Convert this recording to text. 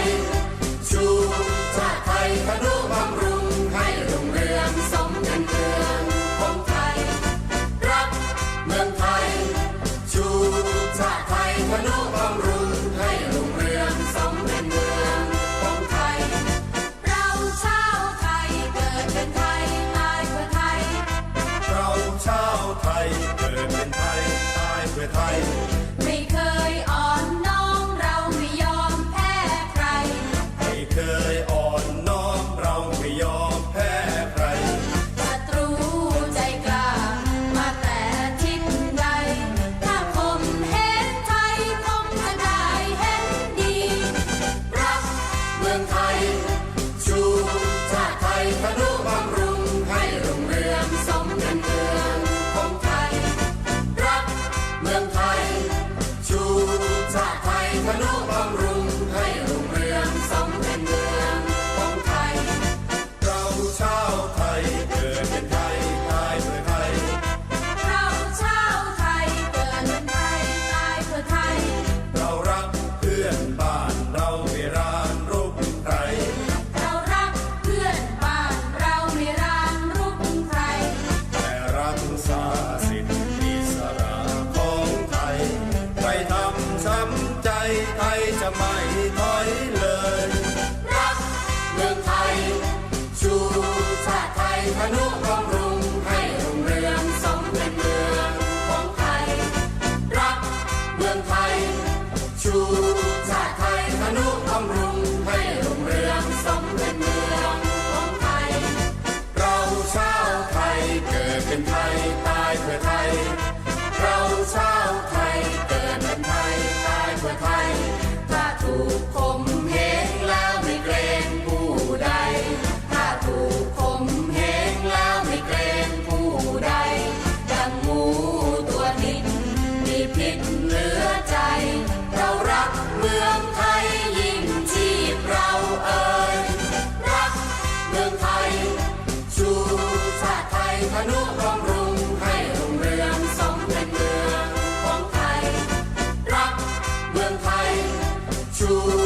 ย ชูชาติไทยทะนุบำรุงให้รุ่งเรืองสมเป็นเมืองขงไทย รักเมืองไทย ชูชาติไทยทะนุบำรุงให้รุ่งเรืองสมเป็นเมืองขงไทย เราชาวไทยเกิดเป็นไทยตายเพื่อไทย เราชาวไทยเกิดเป็นไทยตายเพื่อไทย ไทย ไทยจะไม่ถอยเลย รักเมืองไทย ชูชาติไทยธนุบำรุงให้รุ่งเรืองสมเป็นเมืองของไทย รักเมืองไทย ชูชาติไทยธนุบำรุงให้รุ่งเรืองสมเป็นเมืองของไทย เราชาวไทยเกิดเป็นไทย ผิดเหลือใจ เรารักเมืองไทยยิ่งชีพเราเอ่ยรักเมืองไทย ชูชาติไทยธนุบำรุงให้รุ่งเรือสมเป็นเมืองของไทย รักเมืองไทย ชู